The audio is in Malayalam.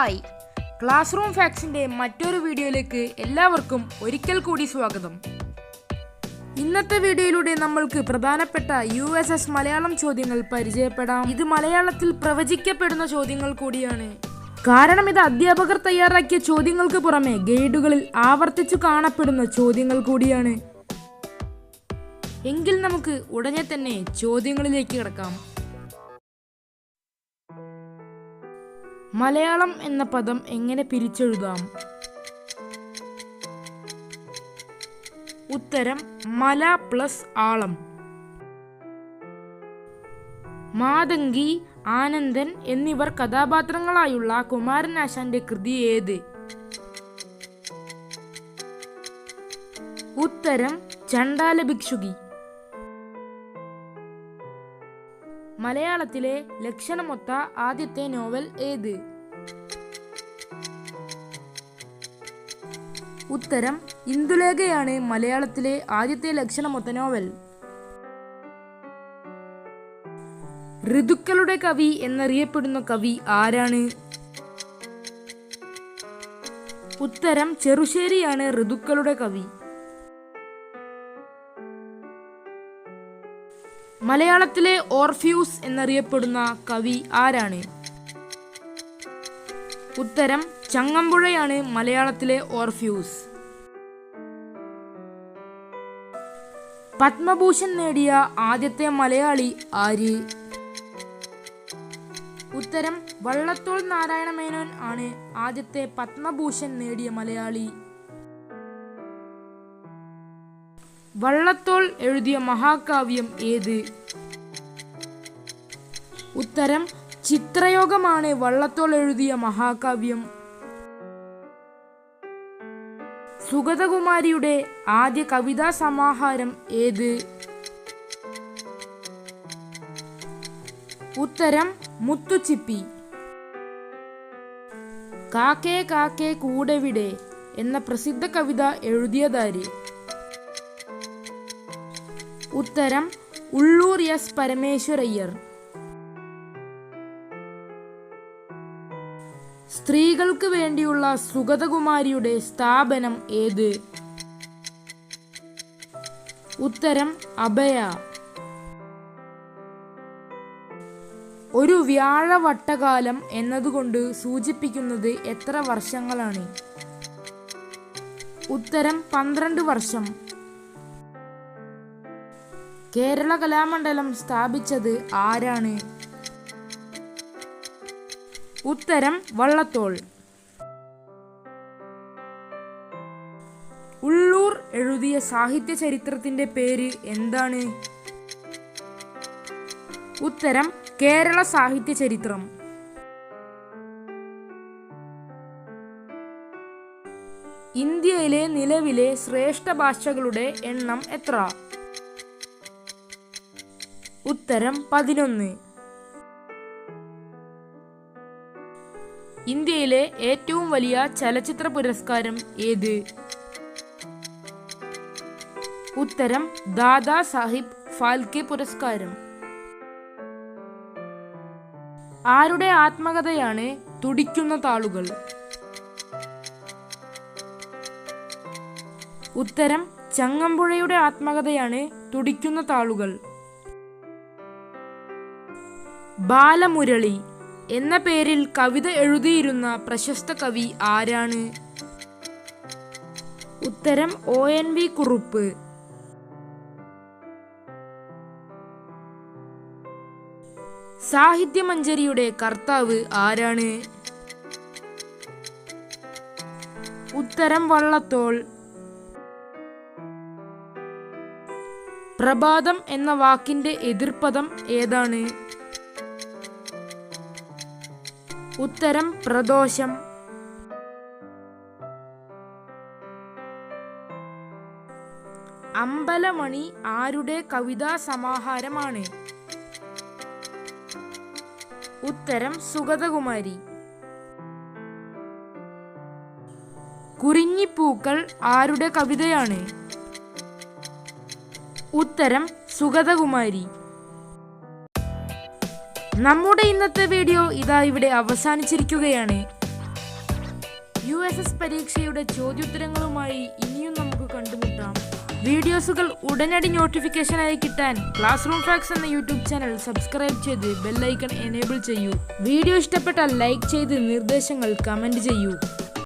ഹായ്. ക്ലാസ് റൂം ഫാക്സിന്റെ മറ്റൊരു വീഡിയോയിലേക്ക് എല്ലാവർക്കും ഒരിക്കൽ കൂടി സ്വാഗതം. ഇന്നത്തെ വീഡിയോയിലൂടെ നമ്മൾക്ക് പ്രധാനപ്പെട്ട യു എസ് എസ് മലയാളം ചോദ്യങ്ങൾ പരിചയപ്പെടാം. ഇത് മലയാളത്തിൽ പ്രവചിക്കപ്പെടുന്ന ചോദ്യങ്ങൾ കൂടിയാണ്. കാരണം ഇത് അധ്യാപകർ തയ്യാറാക്കിയ ചോദ്യങ്ങൾക്ക് പുറമെ ഗൈഡുകളിൽ ആവർത്തിച്ചു കാണപ്പെടുന്ന ചോദ്യങ്ങൾ കൂടിയാണ്. എങ്കിൽ നമുക്ക് ഉടനെ തന്നെ ചോദ്യങ്ങളിലേക്ക് കിടക്കാം. മലയാളം എന്ന പദം എങ്ങനെ പിരിച്ചെഴുതാം? ഉത്തരം മല പ്ലസ് ആളം. മാതങ്കി ആനന്ദൻ എന്നിവർ കഥാപാത്രങ്ങളായുള്ള കുമാരനാശാന്റെ കൃതി ഏത്? ഉത്തരം ചണ്ടാല ഭിക്ഷുകി. മലയാളത്തിലെ ലക്ഷണമൊത്ത ആദ്യത്തെ നോവൽ ഏത്? ഉത്തരം ഇന്ദുലേഖയാണ് മലയാളത്തിലെ ആദ്യത്തെ ലക്ഷണമൊത്ത നോവൽ. ഋതുക്കളുടെ കവി എന്നറിയപ്പെടുന്ന കവി ആരാണ്? ഉത്തരം ചെറുശ്ശേരിയാണ് ഋതുക്കളുടെ കവി. മലയാളത്തിലെ ഓർഫ്യൂസ് എന്നറിയപ്പെടുന്ന കവി ആരാണ്? ഉത്തരം ചങ്ങമ്പുഴയാണ് മലയാളത്തിലെ ഓർഫ്യൂസ്. പത്മഭൂഷൺ നേടിയ ആദ്യത്തെ മലയാളി ആര്? ഉത്തരം വള്ളത്തോൾ നാരായണ മേനോൻ ആണ് ആദ്യത്തെ പത്മഭൂഷൺ നേടിയ മലയാളി വള്ളത്തോൾ എഴുതിയ മഹാകാവ്യം ഏത്? ഉത്തരം ചിത്രയോഗമാണ് വള്ളത്തോൾ എഴുതിയ മഹാകാവ്യം. സുഗതകുമാരിയുടെ ആദ്യ കവിതാ സമാഹാരം ഏത്? ഉത്തരം മുത്തുച്ചിപ്പി. കാക്കേ കാക്കേ കൂടെവിടെ എന്ന പ്രസിദ്ധ കവിത എഴുതിയതാര്? ഉത്തരം ഉള്ളൂർ എസ് പരമേശ്വരയ്യർ. സ്ത്രീകൾക്ക് വേണ്ടിയുള്ള സുഗതകുമാരിയുടെ സ്ഥാപനം ഏത്? ഉത്തരം അഭയ. ഒരു വ്യാഴവട്ടകാലം എന്നതുകൊണ്ട് സൂചിപ്പിക്കുന്നത് എത്ര വർഷങ്ങളാണ്? ഉത്തരം പന്ത്രണ്ട് വർഷം. കേരള കലാമണ്ഡലം സ്ഥാപിച്ചത് ആരാണ്? ഉത്തരം വള്ളത്തോൾ. ഉള്ളൂർ എഴുതിയ സാഹിത്യ ചരിത്രത്തിന്റെ പേര് എന്താണ്? ഉത്തരം കേരള സാഹിത്യ ചരിത്രം. ഇന്ത്യയിലെ നിലവിലെ ശ്രേഷ്ഠ ഭാഷകളുടെ എണ്ണം എത്ര? ഉത്തരം പതിനൊന്ന്. ഇന്ത്യയിലെ ഏറ്റവും വലിയ ചലച്ചിത്ര പുരസ്കാരം ഏത്? ഉത്തരം ദാദാ സാഹിബ് ഫാൽക്കെ പുരസ്കാരം. ആരുടെ ആത്മകഥയാണ് തുടിക്കുന്ന താളുകൾ? ഉത്തരം ചങ്ങമ്പുഴയുടെ ആത്മകഥയാണ് തുടിക്കുന്ന താളുകൾ. ബാലമുരളി എന്ന പേരിൽ കവിത എഴുതിയിരുന്ന പ്രശസ്ത കവി ആരാണ്? ഉത്തരം ഒ എൻ വി കുറുപ്പ്. സാഹിത്യമഞ്ജരിയുടെ കർത്താവ് ആരാണ്? ഉത്തരം വള്ളത്തോൾ. പ്രഭാതം എന്ന വാക്കിന്റെ എതിർപദം ഏതാണ്? ഉത്തരം പ്രദോഷം. അമ്പലമണി ആരുടെ കവിതാ സമാഹാരമാണ്? ഉത്തരം സുഗതകുമാരി. കുറിഞ്ഞിപ്പൂക്കൾ ആരുടെ കവിതയാണ്? ഉത്തരം സുഗതകുമാരി. നമ്മുടെ ഇന്നത്തെ വീഡിയോ ഇതാ ഇവിടെ അവസാനിച്ചിരിക്കുകയാണ്. യു എസ് എസ് പരീക്ഷയുടെ ചോദ്യോത്തരങ്ങളുമായി ഇനിയും നമുക്ക് കണ്ടുമുട്ടാം. വീഡിയോസുകൾ ഉടനടി നോട്ടിഫിക്കേഷനായി കിട്ടാൻ ക്ലാസ് റൂം ഫാക്സ് എന്ന യൂട്യൂബ് ചാനൽ സബ്സ്ക്രൈബ് ചെയ്ത് ബെല്ലൈക്കൺ എനേബിൾ ചെയ്യൂ. വീഡിയോ ഇഷ്ടപ്പെട്ടാൽ ലൈക്ക് ചെയ്ത് നിർദ്ദേശങ്ങൾ കമന്റ് ചെയ്യൂ.